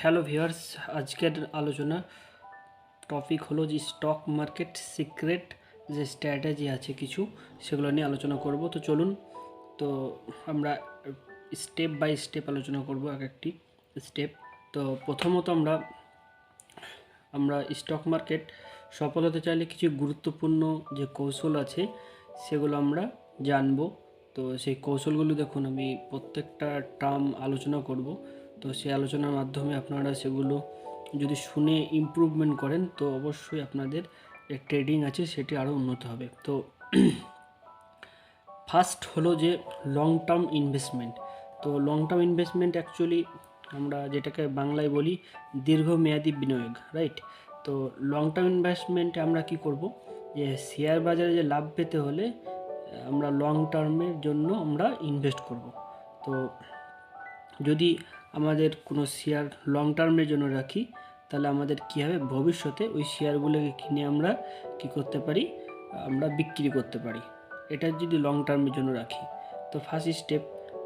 Hello viewers আজকের আলোচনা topic হলো যে স্টক মার্কেট সিক্রেট যে স্ট্র্যাটেজি আছে কিছু, সেগুলো নিয়ে আলোচনা করব। তো চলুন, তো আমরা স্টেপ বাই স্টেপ আলোচনা করব এক একটি স্টেপ তো প্রথমত আমরা আমরা স্টক মার্কেট সফল হতে চাইলে কিছু গুরুত্বপূর্ণ যে কৌশল আছে, সেগুলো আমরা জানব। তো সেই কৌশলগুলো দেখুন, আমি প্রত্যেকটা টার্ম আলোচনা করব। তো সেই আলোচনার মাধ্যমে আপনারা সেগুলো যদি শুনে ইমপ্রুভমেন্ট করেন, তো অবশ্যই আপনাদের ট্রেডিং আছে সেটি আরও উন্নত হবে। তো ফার্স্ট হলো যে লং টার্ম ইনভেস্টমেন্ট তো লং টার্ম ইনভেস্টমেন্ট অ্যাকচুয়ালি আমরা যেটাকে বাংলায় বলি দীর্ঘমেয়াদী বিনিয়োগ রাইট তো লং টার্ম ইনভেস্টমেন্টে আমরা কি করব? যে শেয়ার বাজারে যে লাভ পেতে হলে আমরা লং টার্মের জন্য আমরা ইনভেস্ট করব। তো যদি আমাদের কোনো শেয়ার লং টার্মের জন্য রাখি, তাহলে আমাদের কী হবে? ভবিষ্যতে ওই শেয়ারগুলোকে কিনে আমরা কি করতে পারি? আমরা বিক্রি করতে পারি। এটা যদি লং টার্মের জন্য রাখি। তো ফার্স্ট স্টেপ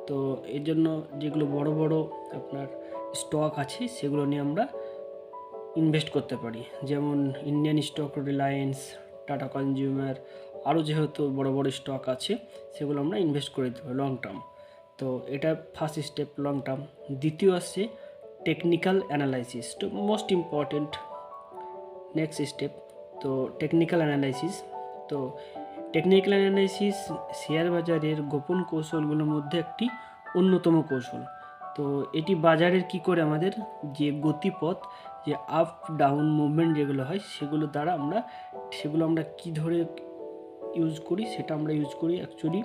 তো এর জন্য যেগুলো বড় বড় আপনার স্টক আছে, সেগুলো নিয়ে আমরা ইনভেস্ট করতে পারি। যেমন Indian stock Reliance Tata consumer আরও যেহেতু বড় বড় স্টক আছে, সেগুলো আমরা ইনভেস্ট করে দেবো লং টার্ম তো এটা ফার্স্ট স্টেপ লং টার্ম দ্বিতীয় আসছে টেকনিক্যাল অ্যানালাইসিস তো মোস্ট ইম্পর্টেন্ট নেক্সট স্টেপ তো টেকনিক্যাল অ্যানালাইসিস তো টেকনিক্যাল অ্যানালাইসিস শেয়ার বাজারের গোপন কৌশলগুলোর মধ্যে একটি অন্যতম কৌশল। তো এটি বাজারের কি করে আমাদের যে গতিপথ, যে আপ ডাউন মুভমেন্ট যেগুলো হয়, সেগুলো দ্বারা আমরা, সেগুলো আমরা কি ধরে ইউজ করি, সেটা আমরা ইউজ করি অ্যাকচুয়ালি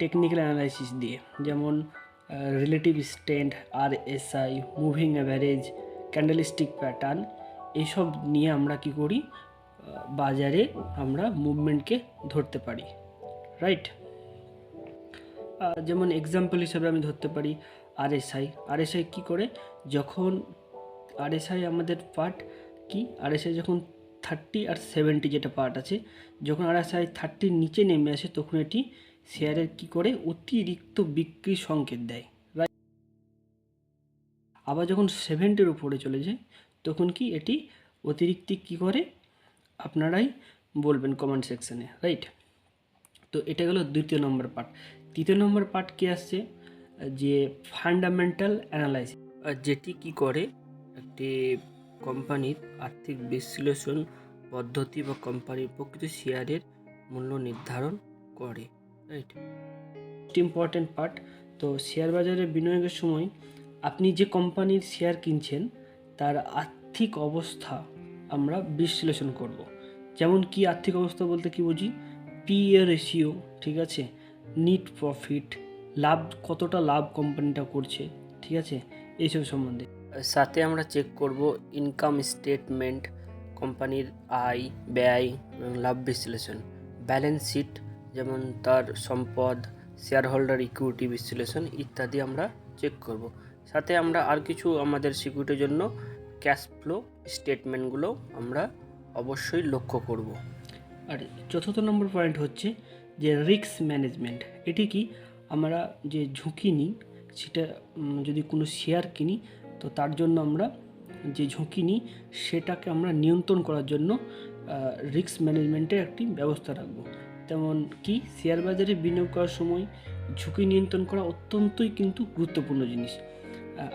টেকনিক্যাল অ্যানালাইসিস দিয়ে, যেমন relative stand R SI moving average candlestick pattern এইসব নিয়ে আমরা কি করি? বাজারে আমরা মুভমেন্টকে ধরতে পারি রাইট যেমন এক্সাম্পল হিসাবে আমি ধরতে পারি আরএসআই আরএসআই কী করে? যখন আরএসআই আমাদের পার্ট কি? আরএসআই যখন থার্টি আর সেভেন্টি যেটা পার্ট আছে, যখন আরএসআই থার্টির নিচে নেমে আসে, তখন এটি শেয়ারের কি করে? অতিরিক্ত বিক্রি সংকেত দেয়। রাইট আবার যখন সেভেন্টির উপরে চলে যায়, তখন কি এটি অতিরিক্ত কি করে? আপনারাই বলবেন কমেন্ট সেকশানে রাইট তো এটা গেলো দ্বিতীয় নম্বর পার্ট তৃতীয় নম্বর পার্ট কি আসছে? যে ফান্ডামেন্টাল অ্যানালাইসিস যেটি কি করে? একটি কোম্পানির আর্থিক বিশ্লেষণ পদ্ধতি বা কোম্পানির প্রকৃত শেয়ারের মূল্য নির্ধারণ করে রাইট ইম্পর্টেন্ট পার্ট তো শেয়ার বাজারে বিনিয়োগের সময় আপনি যে কোম্পানির শেয়ার কিনছেন, তার আর্থিক অবস্থা আমরা বিশ্লেষণ করব। যেমন কি আর্থিক অবস্থা বলতে কি বুঝি? পি এ রেশিও ঠিক আছে? নিট প্রফিট লাভ, কতটা লাভ কোম্পানিটা করছে, ঠিক আছে? এইসব সম্বন্ধে। সাথে আমরা চেক করব ইনকাম স্টেটমেন্ট কোম্পানির আয়, ব্যয় লাভ বিশ্লেষণ। ব্যালেন্স শিট যেমন তার সম্পদ শেয়ার হোল্ডার ইকুইটি বিশ্লেষণ ইত্যাদি আমরা চেক করব। সাথে আমরা আর কিছু আমাদের সিকিউরিটির জন্য ক্যাশ ফ্লো স্টেটমেন্টগুলো আমরা অবশ্যই লক্ষ্য করব। আর চতুর্থ নম্বর পয়েন্ট হচ্ছে যে রিস্ক ম্যানেজমেন্ট এটি কি? আমরা যে ঝুঁকি নিই, সেটা যদি কোনো শেয়ার কিনি তো তার জন্য আমরা যে ঝুঁকি নিই, সেটাকে আমরা নিয়ন্ত্রণ করার জন্য রিস্ক ম্যানেজমেন্টের একটি ব্যবস্থা রাখব। তেমন কি শেয়ার বাজারে বিনিয়োগ করার সময় ঝুঁকি নিয়ন্ত্রণ করা অত্যন্তই কিন্তু গুরুত্বপূর্ণ জিনিস।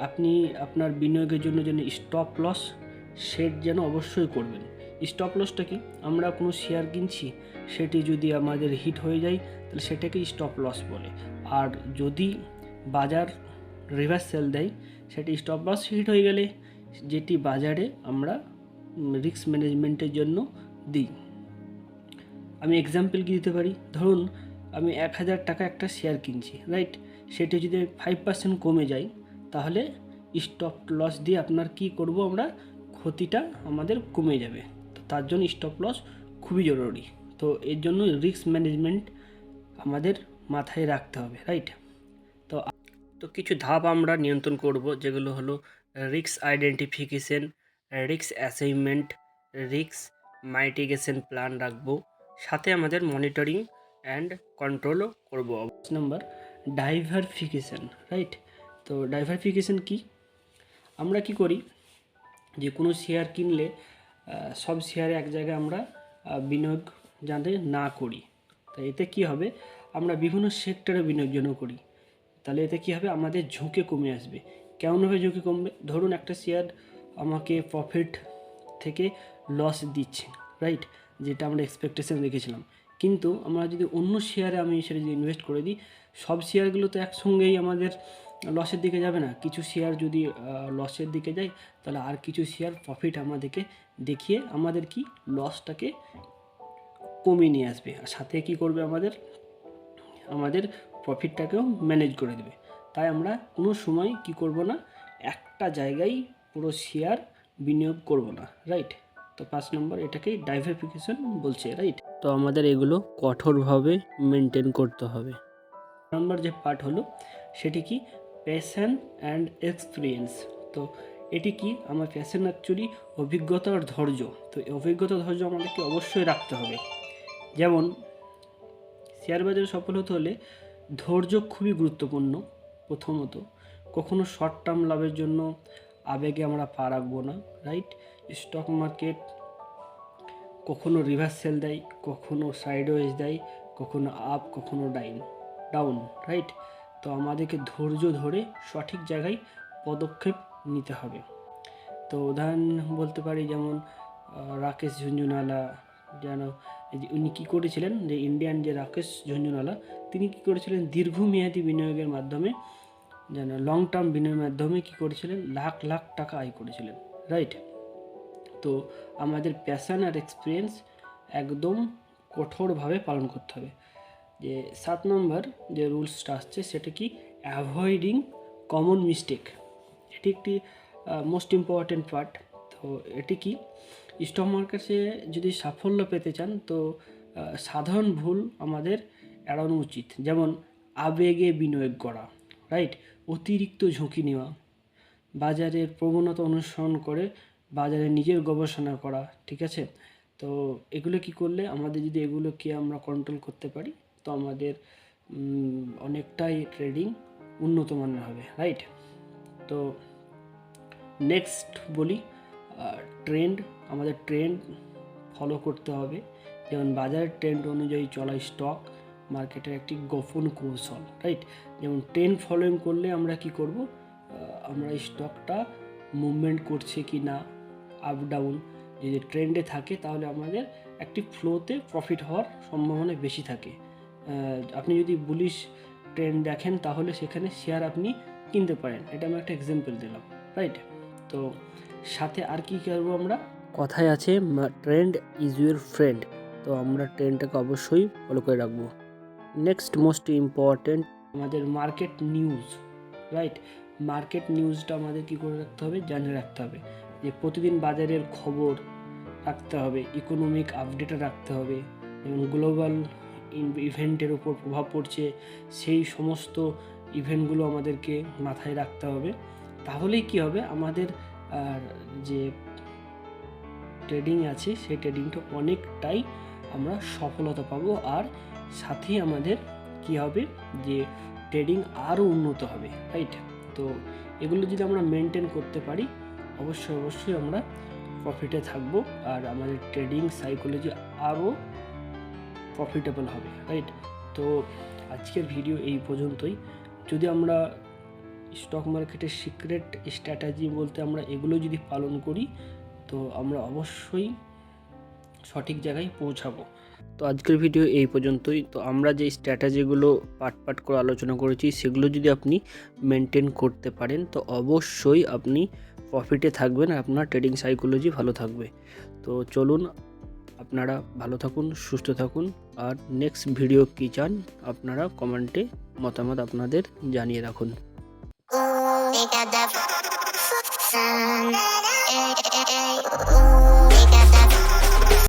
আপনি আপনার বিনিয়োগের জন্য যেন স্টপ লস সেট যেন অবশ্যই করবেন। স্টপ লসটা কি, আমরা কোনো শেয়ার কিনছি, সেটি যদি আমাদের হিট হয়ে যায়, তাহলে সেটাকে স্টপ লস বলে। আর যদি বাজার রিভার্স সেল দেয়, সেটি স্টপ লস হিট হয়ে গেলে যেটি বাজারে আমরা রিস্ক ম্যানেজমেন্টের জন্য দিই। আমি এক্সাম্পল কি দিতে পারি? ধরুন, আমি এক হাজার টাকা একটা শেয়ার কিনছি রাইট সেটি যদি ফাইভ পার্সেন্ট কমে যায়, তাহলে স্টপ লস দিয়ে আপনার কি করব আমরা? ক্ষতিটা আমাদের কমে যাবে। তো তার জন্য স্টপ লস খুবই জরুরি। তো এর জন্য রিস্ক ম্যানেজমেন্ট আমাদের মাথায় রাখতে হবে রাইট তো কিছু ধাপ আমরা নিয়ন্ত্রণ করব, যেগুলো হলো রিক্স identification risk assignment risk mitigation plan রাখব, সাথে আমাদের মনিটরিং অ্যান্ড কন্ট্রোলও করব। নাম্বার ডাইভারফিকেশন রাইট তো ডাইভারফিকেশন কি? আমরা কি করি? যে কোনো শেয়ার কিনলে সব শেয়ারে এক জায়গায় আমরা বিনিয়োগ যাতে না করি। তাই এতে কি হবে? আমরা বিভিন্ন সেক্টরে বিনিয়োগ করি। তাহলে এতে কী হবে? আমাদের ঝুঁকি কমে আসবে। কেমনভাবে ঝুঁকি কমবে? ধরুন একটা শেয়ার আমাকে প্রফিট থেকে লস দিচ্ছে রাইট যেটা আমরা এক্সপেকটেশন রেখেছিলাম। কিন্তু আমরা যদি অন্য শেয়ারে আমি সেটা যদি ইনভেস্ট করে দিই, সব শেয়ারগুলো তো একসঙ্গেই আমাদের লসের দিকে যাবে না। কিছু শেয়ার যদি লসের দিকে যায়, তাহলে আর কিছু শেয়ার প্রফিট আমাদেরকে দেখিয়ে আমাদের কি? লসটাকে কমিয়ে নিয়ে আসবে। আর সাথে কি করবে আমাদের? আমাদের প্রফিটটাকেও ম্যানেজ করে দেবে। তাই আমরা কোনো সময় কি করব না, একটা জায়গায় পুরো শেয়ার বিনিয়োগ করব না রাইট তো পাঁচ নম্বর এটাকেই ডাইভারফিকেশন বলছে রাইট তো আমাদের এগুলো কঠোরভাবে মেনটেন করতে হবে। নম্বর যে পার্ট হলো, সেটি কি? প্যাশন অ্যান্ড এক্সপিরিয়েন্স তো এটি কি? আমার প্যাশন অ্যাকচুয়ালি অভিজ্ঞতা আর ধৈর্য। তো এই অভিজ্ঞতা, ধৈর্য আমাদেরকে অবশ্যই রাখতে হবে। যেমন শেয়ার বাজারে সফল হতে হলে ধৈর্য খুবই গুরুত্বপূর্ণ, প্রথমত। কখনো শর্ট টার্ম লাভের জন্য আবেগে আমরা পা রাখব না রাইট স্টক মার্কেট কখনো রিভার্স সেল দেয়, কখনো সাইডওয়েজ দেয়, কখনো আপ কখনো ডাইন ডাউন রাইট তো আমাদেরকে ধৈর্য ধরে সঠিক জায়গায় পদক্ষেপ নিতে হবে। তো উদাহরণ বলতে পারি যেমন রাকেশ ঝুনঝুনালা, যেন যে উনি কী করেছিলেন? যে ইন্ডিয়ান যে রাকেশ ঝুনঝুনালা তিনি কী করেছিলেন? দীর্ঘমেয়াদী বিনিয়োগের মাধ্যমে, যেন লং টার্ম বিনিয়োগের মাধ্যমে কী করেছিলেন? লাখ লাখ টাকা আয় করেছিলেন রাইট তো আমাদের প্যাশান আর এক্সপিরিয়েন্স একদম কঠোরভাবে পালন করতে হবে। যে সাত নম্বর যে রুলসটা আসছে, সেটা কি? অ্যাভয়েডিং কমন মিস্টেক এটি একটি মোস্ট ইম্পর্ট্যান্ট পার্ট তো এটি কি? স্টক মার্কেটে যদি সাফল্য পেতে চান, তো সাধারণ ভুল আমাদের এড়ানো উচিত। যেমন আবেগে বিনিয়োগ করা রাইট অতিরিক্ত ঝুঁকি নেওয়া, বাজারের প্রবণতা অনুসরণ করে বাজারে নিজের গবেষণা করা, ঠিক আছে? তো, এগুলো কি করলে আমাদের যদি এগুলোকে আমরা কন্ট্রোল করতে পারি, তো আমাদের অনেকটাই ট্রেডিং উন্নত মানের হবে রাইট তো নেক্সট বলি ট্রেন্ড, আমাদের ট্রেন্ড ফলো করতে হবে। যেমন বাজারের ট্রেন্ড অনুযায়ী চলা স্টক মার্কেটের একটি গোপন কৌশল রাইট যেমন ট্রেন্ড ফলোইং করলে আমরা কি করব? আমরা স্টকটা মুভমেন্ট করছে কি না আপ ডাউন যদি ট্রেন্ডে থাকে তাহলে আমাদের একটি ফ্লোতে প্রফিট হওয়ার সম্ভাবনা বেশি থাকে। আপনি যদি বুলিশ ট্রেন্ড দেখেন তাহলে সেখানে শেয়ার আপনি কিনতে পারেন। এটা আমি একটা এক্সাম্পল দিলাম রাইট তো সাথে আর কি করব আমরা? কথায় আছে ট্রেন্ড ইজ ইউর ফ্রেন্ড তো আমরা ট্রেন্ডটাকে অবশ্যই ফলো করে রাখব। নেক্সট মোস্ট ইম্পর্ট্যান্ট আমাদের মার্কেট নিউজ রাইট মার্কেট নিউজটা আমাদের কী করে রাখতে হবে? জানিয়ে রাখতে হবে। যে প্রতিদিন বাজারের খবর রাখতে হবে ইকোনমিক আপডেট রাখতে হবে এবং গ্লোবাল ইভেন্টের উপর প্রভাব পড়ছে সেই সমস্ত ইভেন্টগুলো আমাদেরকে মাথায় রাখতে হবে। তাহলেই কি হবে? আমাদের আর যে ট্রেডিং আছে, সেই ট্রেডিংটা অনেকটাই আমরা সফলতা পাবো। আর সাথেই আমাদের কি হবে? যে ট্রেডিং আরও উন্নত হবে রাইট তো এগুলো যদি আমরা মেনটেন করতে পারি, অবশ্যই অবশ্যই আমরা প্রফিটে থাকব। আর আমাদের ট্রেডিং সাইকোলজি আরও প্রফিটেবল হবে রাইট তো আজকের ভিডিও এই পর্যন্তই। যদি আমরা স্টক মার্কেটের সিক্রেট স্ট্র্যাটাজি বলতে আমরা এগুলো যদি পালন করি, তো আমরা অবশ্যই সঠিক জায়গায় পৌঁছাবো। তো আজকের ভিডিও এই পর্যন্তই। তো আমরা যে স্ট্র্যাটাজিগুলো পার্ট পার্ট করে আলোচনা করেছি, সেগুলো যদি আপনি মেনটেন করতে পারেন, তো অবশ্যই আপনি প্রফিটে থাকবেন আর আপনার ট্রেডিং সাইকোলজি ভালো থাকবে। তো চলুন, আপনারা ভালো থাকুন, সুস্থ থাকুন, আর নেক্সট ভিডিও কী চান, আপনারা কমেন্টে মতামত আপনাদের জানিয়ে রাখুন। Take a